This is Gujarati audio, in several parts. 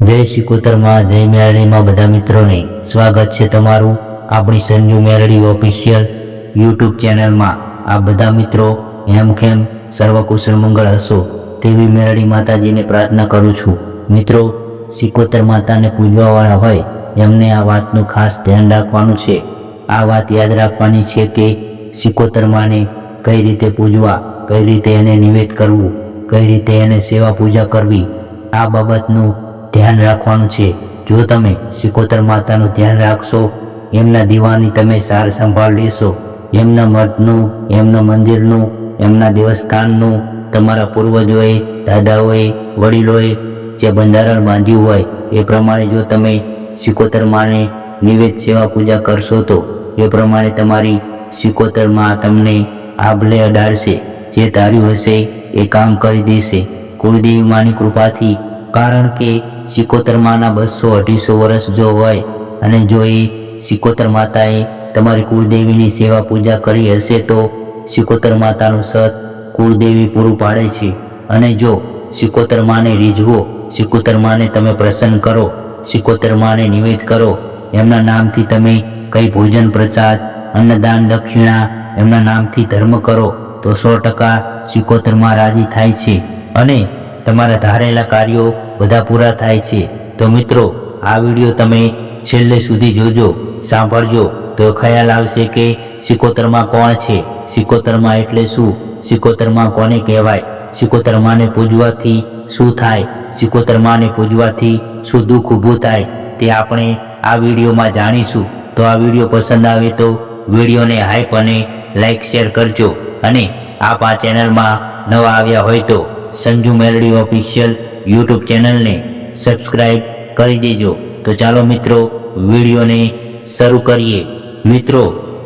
જય શિકોતરમાં જય મેરડીમાં બધા મિત્રોને સ્વાગત છે તમારું આપણી સંજુ મેરડી ઓફિશિયલ યુટ્યુબ ચેનલમાં. આ બધા મિત્રો હેમખેમ સર્વકુશળ મંગળ હશો તેવી મેરડી માતાજીને પ્રાર્થના કરું છું. મિત્રો શિકોતર માતાને પૂજવાવાળા હોય એમને આ વાતનું ખાસ ધ્યાન રાખવાનું છે. આ વાત યાદ રાખવાની છે કે શિકોતર માને કઈ રીતે પૂજવા, કઈ રીતે એને નિવેદ કરવું, કઈ રીતે એને સેવા પૂજા કરવી, આ બાબતનું ધ્યાન રાખવાનું છે. જો તમે શિકોતર માતાનું ધ્યાન રાખશો, એમના દીવાની તમે સાર સંભાળ લેશો. એમના મઠનું, એમના મંદિરનું, એમના દેવસ્થાનનું, તમારા પૂર્વજોએ, દાદાઓએ, વડીલોએ જે બંધારણ બાંધ્યું હોય, એ પ્રમાણે જો તમે શિકોતર માને નિવેદ સેવા પૂજા કરશો તો, એ પ્રમાણે તમારી શિકોતરમાં તમને આભલે અડાડશે જે ધાર્યું હશે, એ કામ કરી દેશે. કુળદેવી માની કૃપાથી. કારણ કે સિકોતર માના બસો અઢીસો વર્ષ જો હોય અને જો એ સિકોતર માતાએ તમારી કુળદેવીની સેવા પૂજા કરી હશે તો સિકોતર માતાનું સત કુળદેવી પૂરું પાડે છે. અને જો સિકોતર માને રીઝવો, સિકોતર માને તમે પ્રસન્ન કરો, સિકોતર માને નિવેદ કરો, એમના નામથી તમે કઈ ભોજન પ્રસાદ, અન્નદાન, દક્ષિણા, એમના નામથી ધર્મ કરો, તો સો ટકા સિકોતરમાં રાજી થાય છે. અને તમારા ધારેલા કાર્યો બધા પૂરા થાય છે. તો મિત્રો, આ વીડિયો તમે છેલ્લે સુધી જોજો, સાંભળજો. તો ખ્યાલ આવશે કે સિકોતરમાં કોણ છે? સિકોતરમાં એટલે શું? સિકોતરમાં કોને કહેવાય? સિકોતરમાને પૂજવાથી શું થાય? સિકોતરમાને પૂજવાથી શું દુઃખ ઊભું થાય? તે આપણે આ વિડીયોમાં જાણીશું. તો આ વીડિયો પસંદ આવે તો વિડીયોને હાઈપ અને લાઈક શેર કરજો. અને આપ આ ચેનલમાં નવા આવ્યા હોય તો સંજુ મેલડી ઓફિશિયલ યુટ્યુબ ચેનલને સબસ્ક્રાઈબ કરી દેજો. તો ચાલો મિત્રો, વિડીયોને શરૂ કરીએ. મિત્રો,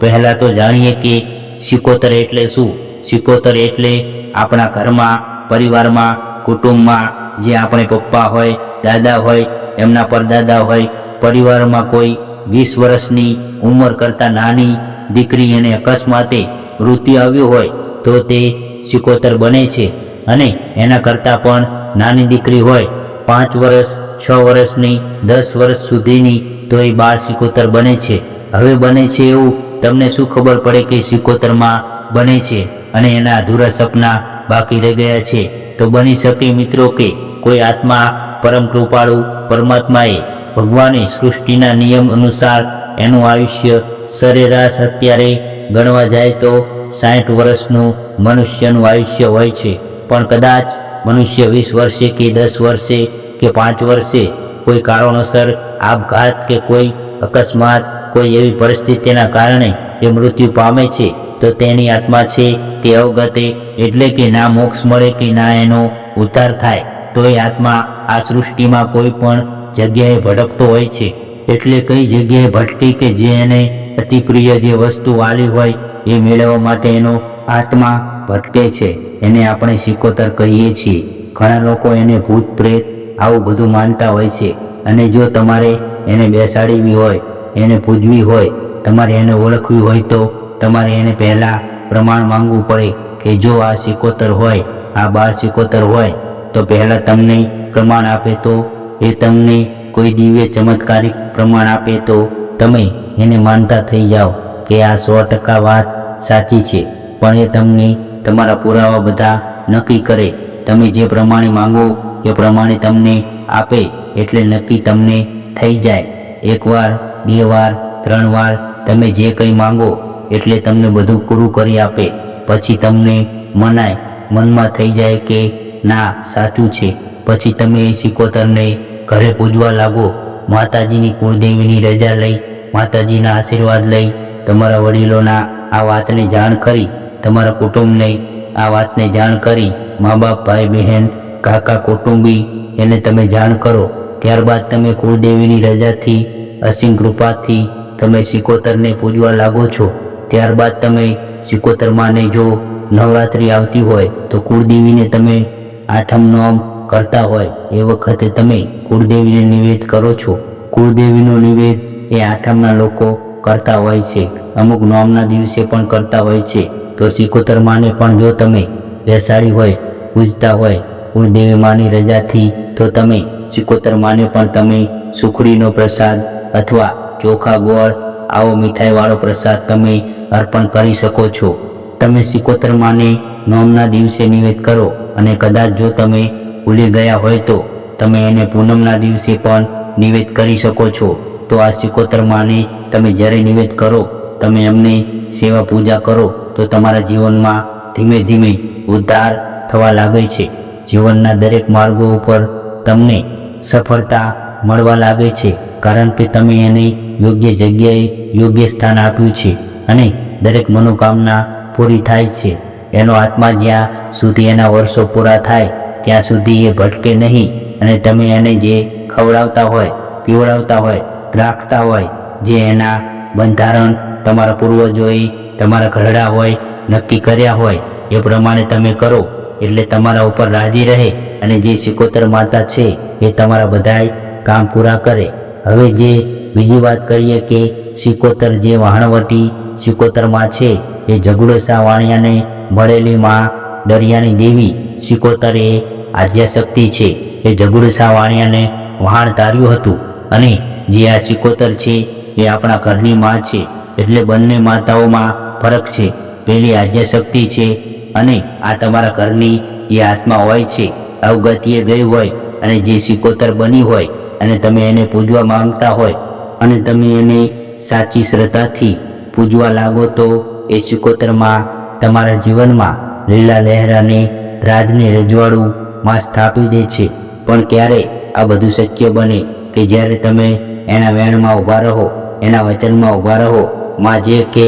પહેલાં તો જાણીએ કે સિકોતર એટલે શું? સિકોતર એટલે આપણા ઘરમાં, પરિવારમાં, કુટુંબમાં જે આપણે પપ્પા હોય, દાદા હોય, એમના પરદાદા હોય, પરિવારમાં કોઈ વીસ વર્ષની ઉંમર કરતાં નાની દીકરી એને અકસ્માતે મૃત્યુ આવ્યું હોય, તો તે સિકોતર બને છે. અને એના કરતાં પણ નાની દીકરી હોય, પાંચ વર્ષ છ વર્ષની દસ વર્ષ સુધીની તો એ બાળ સિકોતર બને છે. હવે બને છે એવું તમને શું ખબર પડે કે સિકોતરમાં બને છે અને એના અધૂરા સપના બાકી રહી ગયા છે? તો બની શકે મિત્રો કે કોઈ આત્મા પરમ કૃપાળુ પરમાત્માએ ભગવાને સૃષ્ટિના નિયમ અનુસાર એનું આયુષ્ય સરેરાશ અત્યારે ગણવા જાય તો સાઠ વર્ષનું મનુષ્યનું આયુષ્ય હોય છે. પણ કદાચ મનુષ્ય વીસ વર્ષે કે દસ વર્ષે કે પાંચ વર્ષે કોઈ કારણોસર આપઘાત કે કોઈ અકસ્માત, કોઈ એવી પરિસ્થિતિના કારણે એ મૃત્યુ પામે છે, તો તેની આત્મા છે તે અવગતે એટલે કે ના મોક્ષ મળે કે ના એનો ઉદ્ધાર થાય. તો એ આત્મા આ સૃષ્ટિમાં કોઈ પણ જગ્યાએ ભટકતો હોય છે. એટલે કઈ જગ્યાએ ભટકી કે જે એને અતિપ્રિય જે વસ્તુ વાલી હોય એ મેળવવા માટે એનો આત્મા ભટકે છે. એને આપણે સિકોતર કહીએ છીએ. ઘણા લોકો એને ભૂત, પ્રેત આવું બધું માનતા હોય છે. અને જો તમારે એને બેસાડવી હોય, એને પૂજવી હોય, તમારે એને ઓળખવી હોય તો તમારે એને પહેલાં પ્રમાણ માંગવું પડે કે જો આ સિકોતર હોય, આ બાર સિકોતર હોય, તો પહેલાં તમને પ્રમાણ આપે તો એ તમને કોઈ દિવ્ય ચમત્કારિક પ્રમાણ આપે તો તમે એને માનતા થઈ જાઓ કે આ સો ટકા વાત સાચી છે. પણ એ તમને તમારા પુરાવા બધા નક્કી કરે. તમે જે પ્રમાણે માંગો એ પ્રમાણે તમને આપે એટલે નક્કી તમને થઈ જાય. એકવાર બે વાર, ત્રણ વાર તમે જે કંઈ માંગો એટલે તમને બધું પૂરું કરી આપે. પછી તમને મનાય. મનમાં થઈ જાય કે ના, સાચું છે. પછી તમે એ સિકોતરને ઘરે પૂજવા લાગો. માતાજીની કુળદેવીની રજા લઈ, માતાજીના આશીર્વાદ લઈ તમારા વડીલોના આ વાતને જાણ કરી તમારા કુટુંબને આ વાતને જાણ કરી મા બાપ ભાઈ બહેન કાકા, કુટુંબી, એને તમે જાણ કરો. ત્યારબાદ તમે કુળદેવીની રજાથી, અસીમ કૃપાથી તમે સિકોતરને પૂજવા લાગો છો. ત્યારબાદ તમે સિકોતરમાંને જો નવરાત્રિ આવતી હોય તો કુળદેવીને તમે આઠમ નોમ કરતા હોય. એ વખતે તમે કુળદેવીને નિવેદ કરો છો. કુળદેવીનો નિવેદ એ આઠમના લોકો કરતા હોય છે. અમુક નોમના દિવસે પણ કરતા હોય છે. તો સિકોતર માને પણ જો તમે બેસાડી હોય, પૂજતા હોય, કુળદેવી માની રજાથી તો તમે સિકોતર માને પણ તમે સુખડીનો પ્રસાદ અથવા ચોખા, ગોળ, આવો મીઠાઈવાળો પ્રસાદ તમે અર્પણ કરી શકો છો. તમે સિકોતર માને નોમના દિવસે નિવેદ કરો અને કદાચ જો તમે ભૂલી ગયા હોય તો તમે એને પૂનમના દિવસે પણ નિવેદ કરી શકો છો. તો આ સિકોતર માને તમે જ્યારે નિવેદ કરો, તમે એમને સેવા પૂજા કરો તો તમારા જીવનમાં ધીમે ધીમે ઉદ્ધાર થવા લાગે છે. જીવનના દરેક માર્ગો ઉપર તમને સફળતા મળવા લાગે છે, કારણ કે તમે એને યોગ્ય જગ્યાએ યોગ્ય સ્થાન આપ્યું છે અને દરેક મનોકામના પૂરી થાય છે. એનો આત્મા જ્યાં સુધી એના વર્ષો પૂરા થાય, ત્યાં સુધી એ ભટકે નહીં અને તમે એને જે ખવડાવતા હોય, પીવડાવતા હોય, રાખતા હોય, જે એના બંધારણ તમારા પૂર્વજોએ તમારા ઘરડા હોય, નક્કી કર્યા હોય, એ પ્રમાણે તમે કરો. એટલે તમારા ઉપર રાજી રહે અને જે સિકોતર માતા છે, એ તમારા બધાય કામ પૂરા કરે. હવે જે બીજી વાત કરીએ કે સિકોતર જે વહાણવટી સિકોતરમાં છે, એ જગુડસા વાણિયાને મળેલી માં દરિયાની દેવી સિકોતર એ આદ્યાશક્તિ છે, એ જગુડસા વાણિયાને વહાણ તાર્યું હતું. અને જે આ સિકોતર છે, એ આપણા ઘરની માં છે, એટલે બંને માતાઓમાં ફરક છે. પેલી આદ્યાશક્તિ છે અને આ તમારા ઘરની એ આત્મા હોય છે. અવગતિએ ગઈ હોય અને જે સિકોતર બની હોય અને તમે એને પૂજવા માંગતા હોય અને તમે એને સાચી શ્રદ્ધાથી પૂજવા લાગો તો એ સિકોતરમાં તમારા જીવનમાં લીલા લહેરાને રાજને રજવાડું માં સ્થાપી દે છે. પણ ક્યારે આ બધું શક્ય બને કે જ્યારે તમે એના વેણમાં ઊભા રહો, એના વચનમાં ઊભા રહો, માં જે કે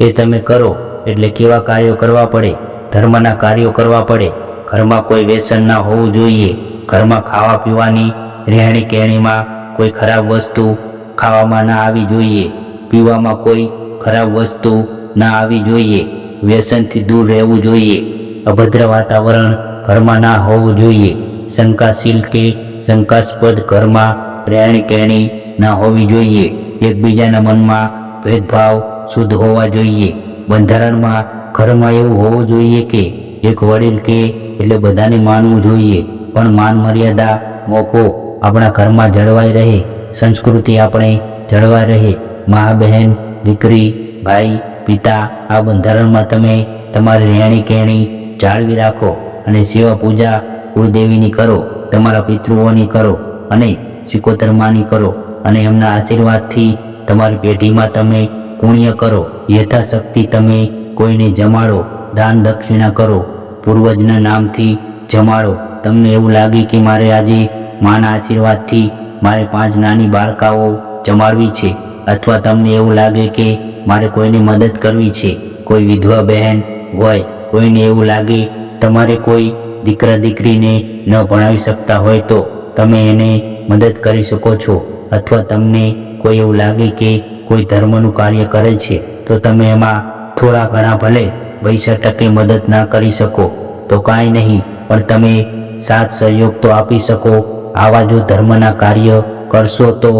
એ તમે કરો, એટલે કેવા કાર્યો કરવા પડે? ધર્મના કાર્યો કરવા પડે. ઘરમાં કોઈ વ્યસન ના હોવું જોઈએ. ઘરમાં ખાવા પીવાની, રહેણી કહેણીમાં કોઈ ખરાબ વસ્તુ ખાવામાં ના આવી જોઈએ. પીવામાં કોઈ ખરાબ વસ્તુ ના આવી જોઈએ. વ્યસનથી દૂર રહેવું જોઈએ. અભદ્ર વાતાવરણ ઘરમાં ના હોવું જોઈએ. શંકાશીલ કે શંકાસ્પદ ઘરમાં રહેણી કહેણી ના હોવી જોઈએ. એકબીજાના મનમાં ભેદભાવ શુદ્ધ હોવા જોઈએ. બંધારણમાં ઘરમાં એવું હોવું જોઈએ કે એક વડીલ કે એટલે બધાને માનવું જોઈએ. પણ માન મર્યાદા મોકો આપણા ઘરમાં જળવાઈ રહે, સંસ્કૃતિ આપણે જળવાઈ રહે. મા, બહેન, દીકરી, ભાઈ, પિતા, આ બંધારણમાં તમે તમારી રહેણી કહેણી જાળવી રાખો અને સેવા પૂજા કુળદેવીની કરો, તમારા પિતૃઓની કરો અને સિકોતરમાની કરો અને એમના આશીર્વાદથી તમારી પેઢીમાં તમે પુણ્ય કરો. યથાશક્તિ તમે કોઈને જમાડો. દાન દક્ષિણા કરો. પૂર્વજના નામથી જમાડો. તમને એવું લાગે કે મારે આજે માના આશીર્વાદથી મારે પાંચ નાની બાળકાઓ જમાડવી છે અથવા તમને એવું લાગે કે મારે કોઈને મદદ કરવી છે? કોઈ વિધવા બહેન હોય, કોઈને એવું લાગે તમારે કોઈ દીકરા દીકરીને ન ભણાવી શકતા હોય તો તમે એને મદદ કરી શકો છો. અથવા તમને કોઈ એવું લાગે કે કોઈ ધર્મનું કાર્ય કરે છે, તો તમે એમાં થોડા ઘણા ભલે પૈસા ટકે મદદ ના કરી શકો. તો કાંઈ નહીં, પણ તમે સાથ સહયોગ તો આપી શકો. આવા જો ધર્મના કાર્ય કરશો તો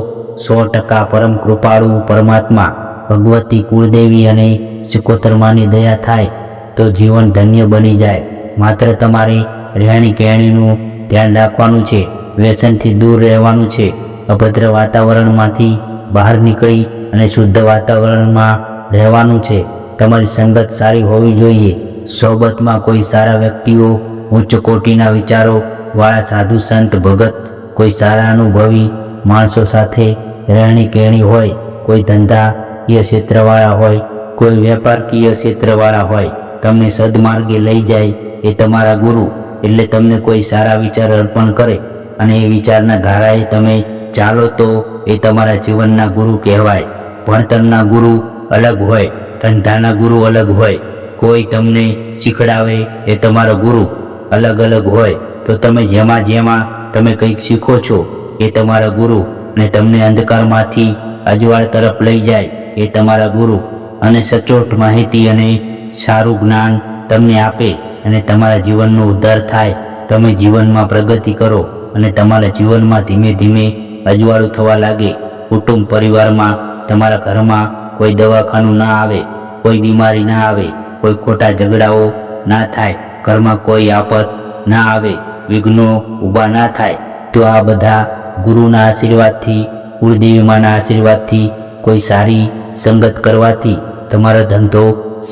સો ટકા પરમ કૃપાળુ પરમાત્મા, ભગવતી કુળદેવી અને સિકોતરમાની દયા થાય, તો જીવન ધન્ય બની જાય. માત્ર તમારે રહેણી કહેણીનું ધ્યાન રાખવાનું છે, વ્યસનથી દૂર રહેવાનું છે. અભદ્ર વાતાવરણમાંથી બહાર નીકળી અને શુદ્ધ વાતાવરણમાં રહેવાનું છે. તમારી સંગત સારી હોવી જોઈએ. સોબતમાં કોઈ સારા વ્યક્તિઓ, ઉચ્ચ કોટીના વિચારો વાળા સાધુ સંત, ભગત, કોઈ સારા અનુભવી માણસો સાથે રહેણી કહેણી હોય, કોઈ ધંધાકીય ક્ષેત્રવાળા હોય, કોઈ વેપારકીય ક્ષેત્રવાળા હોય, તમને સદમાર્ગે લઈ જાય એ તમારા ગુરુ, એટલે તમને કોઈ સારા વિચાર અર્પણ કરે અને એ વિચારના ધારાએ તમે ચાલો તો એ તમારા જીવનના ગુરુ કહેવાય. ભણતરના ગુરુ અલગ હોય, ધંધાના ગુરુ અલગ હોય, કોઈ તમને શીખડાવે એ તમારો ગુરુ અલગ અલગ હોય, તો તમે જેમાં જેમાં તમે કંઈક શીખો છો, એ તમારા ગુરુ અને તમને અંધકારમાંથી અજવાળ તરફ લઈ જાય, એ તમારા ગુરુ. અને સચોટ માહિતી અને સારું જ્ઞાન તમને આપે અને તમારા જીવનનો ઉદ્ધાર થાય. તમે જીવનમાં પ્રગતિ કરો અને તમારા જીવનમાં ધીમે ધીમે અજવાળું થવા લાગે. કુટુંબ પરિવારમાં તમારા ઘરમાં કોઈ દવાખાનું ના આવે, કોઈ બીમારી ના આવે, કોઈ ખોટા ઝઘડાઓ ના થાય, ઘરમાં કોઈ આફત ના આવે, વિઘ્નો ઊભા ના થાય, તો આ બધા ગુરુના આશીર્વાદથી, કુળદેવીમાના આશીર્વાદથી કોઈ સારી સંગત કરવાથી તમારો ધંધો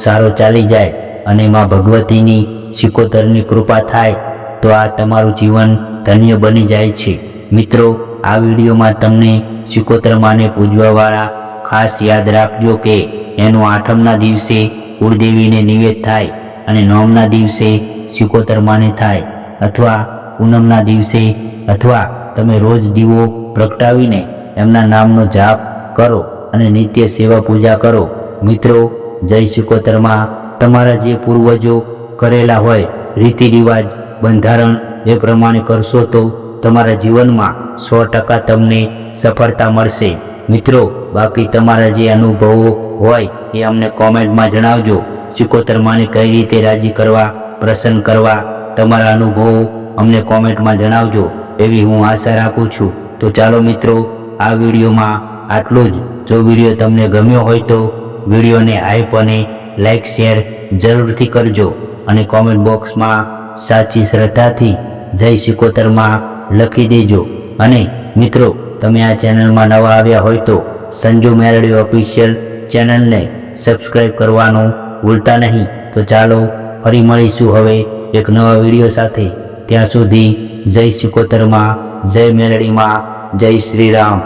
સારો ચાલી જાય અને માં ભગવતીની શિકોતરની કૃપા થાય, તો આ તમારું જીવન ધન્ય બની જાય છે. મિત્રો, આ વિડીયોમાં તમને શિકોતર માને પૂજવાવાળા ખાસ યાદ રાખજો કે એનું આઠમના દિવસે કુળદેવીને નિવેદ થાય અને નોમના દિવસે શિકોતર માને થાય અથવા પૂનમના દિવસે અથવા તમે રોજ દીવો પ્રગટાવીને એમના નામનો જાપ કરો અને નિત્ય સેવા પૂજા કરો. મિત્રો, જય શિકોતરમાં તમારા જે પૂર્વજો કરેલા હોય, રીતિ રિવાજ, બંધારણ એ પ્રમાણે કરશો તો તમારા જીવનમાં સો ટકા તમને સફળતા મળશે. મિત્રો બાકી તમારા જે અનુભવો હોય એ અમને કોમેન્ટમાં જણાવજો. શિકોતર માને કઈ રીતે રાજી કરવા, પ્રસન્ન કરવા, તમારા અનુભવો અમને કોમેન્ટમાં જણાવજો. એવી હું આશા રાખું છું. તો ચાલો મિત્રો, આ વિડીયોમાં આટલું જ. જો વીડિયો તમને ગમ્યો હોય તો વિડીયોને હાઈપ અને લાઈક શેર જરૂરથી કરજો અને કોમેન્ટ બોક્સમાં સાચી શ્રદ્ધાથી જય સિકોતરમાં લખી દેજો. અને મિત્રો, તમે આ ચેનલમાં નવા આવ્યા હોય તો સંજુ મેરડી ઓફિશિયલ ચેનલને સબસ્ક્રાઈબ કરવાનું ભૂલતા નહીં. તો ચાલો ફરી મળીશું હવે એક નવા વીડિયો સાથે. ત્યાં સુધી જય શિકોતરમાં જય મેરડીમાં, જય શ્રી રામ